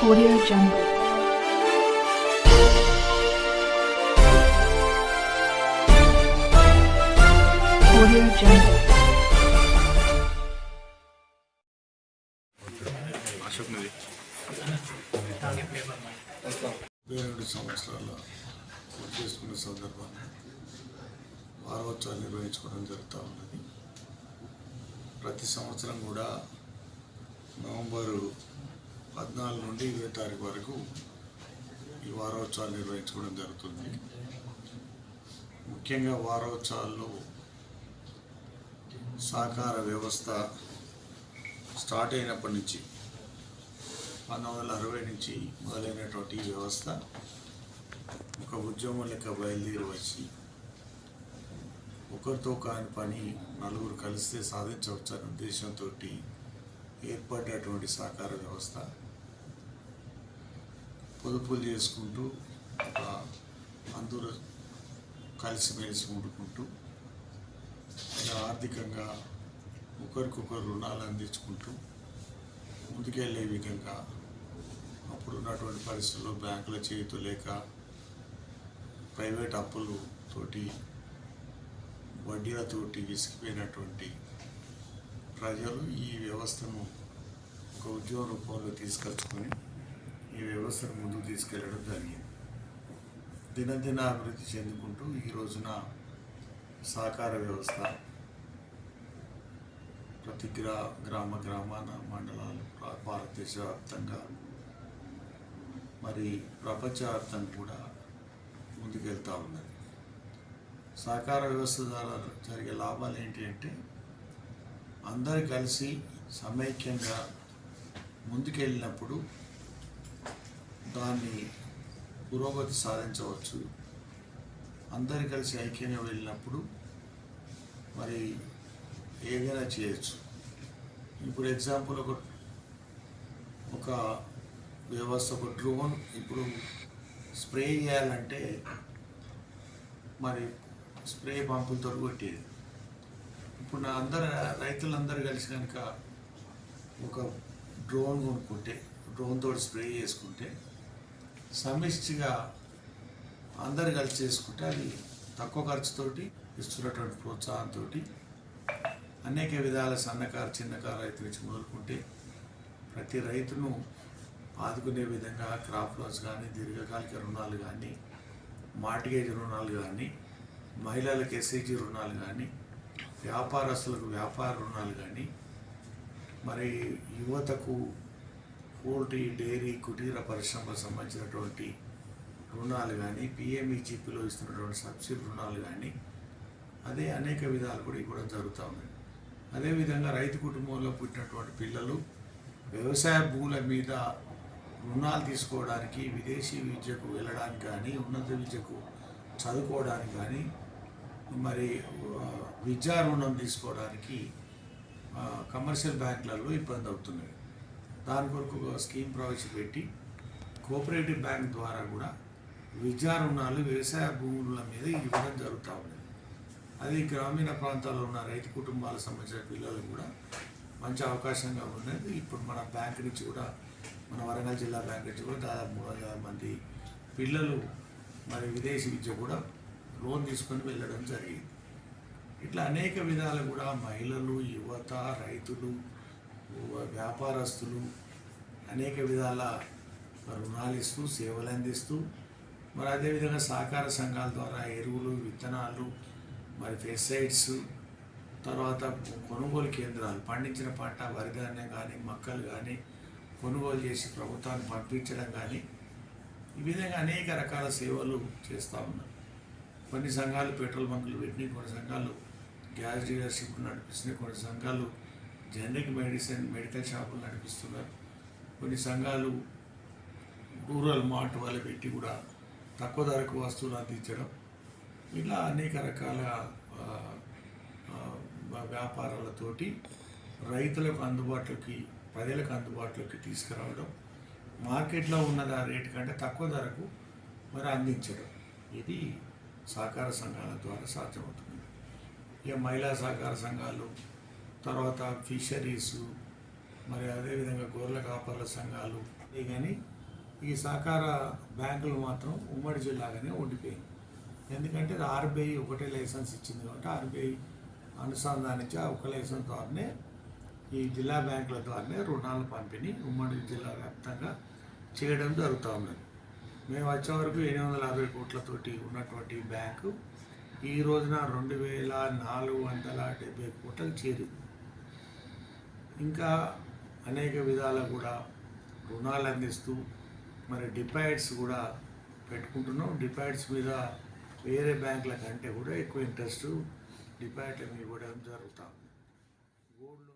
Audio Jungle. Audio Jungle. Ashok రెండు సంవత్సరాల పూర్తి చేసుకునే సందర్భాన్ని వారోత్సవాలు నిర్వహించుకోవడం జరుగుతూ ఉన్నది ప్రతి సంవత్సరం కూడా నవంబరు పద్నాలుగు నుండి ఇరవై తారీఖు వరకు ఈ వారోత్సవాలు నిర్వహించుకోవడం జరుగుతుంది. ముఖ్యంగా వారోత్సవాల్లో సహకార వ్యవస్థ స్టార్ట్ అయినప్పటి నుంచి పంతొమ్మిది వందల అరవై నుంచి మొదలైనటువంటి ఈ వ్యవస్థ ఒక ఉద్యమం లెక్క బయలుదేరి వచ్చి ఒకరితో కాని పని నలుగురు కలిస్తే సాధించవచ్చు అనే ఉద్దేశంతో ఏర్పడినటువంటి సహకార వ్యవస్థ పొదుపులు చేసుకుంటూ ఒక అందరూ కలిసిమెలిసి ఉండుకుంటూ ఇలా ఆర్థికంగా ఒకరికొకరు రుణాలు అందించుకుంటూ ముందుకెళ్ళే విధంగా అప్పుడు ఉన్నటువంటి పరిస్థితుల్లో బ్యాంకుల చేతు లేక ప్రైవేట్ అప్పులు తోటి వడ్డీలతోటి విసిగిపోయినటువంటి ప్రజలు ఈ వ్యవస్థను ఒక ఉద్యోగ రూపంలో తీసుకొచ్చుకొని ఈ వ్యవస్థను ముందుకు తీసుకెళ్ళడం జరిగింది. దినదిన అభివృద్ధి చెందుకుంటూ ఈ రోజున సహకార వ్యవస్థ ప్రతి గ్రా గ్రామ గ్రామాన మండలాలు భారతదేశ వ్యాప్తంగా మరి ప్రపంచవ్యాప్తంగా కూడా ముందుకెళ్తూ ఉన్నది. సహకార వ్యవస్థ ద్వారా జరిగే లాభాలు ఏంటి అంటే అందరు కలిసి సమైక్యంగా ముందుకెళ్ళినప్పుడు దాన్ని పురోగతి సాధించవచ్చు. అందరు కలిసి ఐక్యంగా వెళ్ళినప్పుడు మరి ఏదైనా చేయొచ్చు. ఇప్పుడు ఎగ్జాంపుల్ ఒక ఒక వ్యవస్థ ఒక డ్రోన్ ఇప్పుడు స్ప్రే చేయాలంటే మరి స్ప్రే పంపులతో కొట్టేది ఇప్పుడు నా అందరు రైతులందరూ కలిసి కనుక ఒక డ్రోన్ కొనుక్కుంటే డ్రోన్ తోటి స్ప్రే చేసుకుంటే సమిష్టిగా అందరు కలిసి చేసుకుంటే అది తక్కువ ఖర్చుతోటి ఇస్తున్నటువంటి ప్రోత్సాహంతో అనేక విధాల సన్నకారు చిన్నకారు రైతు నుంచి మొదలుకుంటే ప్రతి రైతును ఆదుకునే విధంగా క్రాప్ లోన్స్ కానీ దీర్ఘకాలిక రుణాలు కానీ మార్టిగేజ్ రుణాలు కానీ మహిళలకు ఎస్ఐజీ రుణాలు కానీ వ్యాపారస్తులకు వ్యాపార రుణాలు కానీ మరి యువతకు పోల్ట్రీ డైరీ కుటీర పరిశ్రమలకు సంబంధించినటువంటి రుణాలు కానీ పిఎంఈజీపీలో ఇస్తున్నటువంటి సబ్సిడీ రుణాలు కానీ అదే అనేక విధాలు కూడా ఇవ్వడం జరుగుతూ ఉంది. అదేవిధంగా రైతు కుటుంబంలో పుట్టినటువంటి పిల్లలు వ్యవసాయ భూముల మీద రుణాలు తీసుకోవడానికి విదేశీ విద్యకు వెళ్ళడానికి కానీ ఉన్నత విద్యకు చదువుకోవడానికి కానీ మరి విద్యా రుణం తీసుకోవడానికి కమర్షియల్ బ్యాంకులలో ఇబ్బంది అవుతున్నాయి దాని కొరకు ఒక స్కీమ్ ప్రవేశపెట్టి కోఆపరేటివ్ బ్యాంక్ ద్వారా కూడా విద్యా రుణాలు వ్యవసాయ భూముల మీద ఇవ్వడం జరుగుతూ ఉంది. అది గ్రామీణ ప్రాంతాల్లో ఉన్న రైతు కుటుంబాలకు సంబంధించిన పిల్లలు కూడా మంచి అవకాశంగా ఉన్నది. ఇప్పుడు మన బ్యాంక్ నుంచి కూడా మన వరంగల్ జిల్లా బ్యాంక్ నుంచి కూడా దాదాపు మూడు వందల మంది పిల్లలు మరి విదేశీ విద్య కూడా లోన్ తీసుకొని వెళ్ళడం జరిగింది. ఇట్లా అనేక విధాలు కూడా మహిళలు యువత రైతులు వ్యాపారస్తులు అనేక విధాల రుణాలు ఇస్తూ సేవలు అందిస్తూ మరి అదేవిధంగా సహకార సంఘాల ద్వారా ఎరువులు విత్తనాలు మరి పెస్టిసైడ్స్ తర్వాత కొనుగోలు కేంద్రాలు పండించిన పంట వరిధాన్యం కానీ మొక్కలు కానీ కొనుగోలు చేసి ప్రభుత్వాన్ని పంపించడం కానీ ఈ విధంగా అనేక రకాల సేవలు చేస్తూ ఉన్నారు. కొన్ని సంఘాలు పెట్రోల్ బంకులు పెట్టినాయి కొన్ని సంఘాలు గ్యాస్ డీలర్షిప్ నడిపిస్తున్నాయి కొన్ని సంఘాలు జనరిక్ మెడిసిన్ మెడికల్ షాపులు నడిపిస్తున్నారు. కొన్ని సంఘాలు రూరల్ మార్ట్ వాళ్ళు పెట్టి కూడా తక్కువ ధరకు వస్తువులు అందించడం. ఇట్లా అనేక రకాల వ్యాపారాలతోటి రైతులకు అందుబాటులోకి ప్రజలకు అందుబాటులోకి తీసుకురావడం మార్కెట్లో ఉన్న ఆ రేటు కంటే తక్కువ ధరకు మరి అందించడం. ఇది సహకార సంఘాల ద్వారా సాధ్యమవుతుంది. ఇక మహిళా సహకార సంఘాలు తర్వాత ఫిషరీసు మరి అదేవిధంగా గొర్రెల కాపర్ల సంఘాలు ఇవి కానీ ఈ సహకార బ్యాంకులు మాత్రం ఉమ్మడి జిల్లాగానే ఉండిపోయింది ఎందుకంటే ఆర్బీఐ ఒకటే లైసెన్స్ ఇచ్చింది కాబట్టి ఆర్బీఐ అనుసంధానించి ఆ ఒక లైసెన్స్ ద్వారానే ఈ జిల్లా బ్యాంకుల ద్వారానే రుణాలు పంపిణీ ఉమ్మడి జిల్లా వ్యాప్తంగా చేయడం జరుగుతూ ఉన్నది. మేము వచ్చే వరకు ఎనిమిది వందల అరవై కోట్లతోటి ఉన్నటువంటి బ్యాంకు ఈ రోజున రెండు వేల నాలుగు వందల డెబ్బై కోట్లకు చేరింది. ఇంకా అనేక విధాలు కూడా రుణాలు అందిస్తూ మరి డిపాజిట్స్ కూడా పెట్టుకుంటున్నాం. డిపాజిట్స్ మీద వేరే బ్యాంకుల కంటే కూడా ఎక్కువ ఇంట్రెస్ట్ డిపాజిట్ల మీద ఇవ్వడం జరుగుతూ. ఉంది గోల్డ్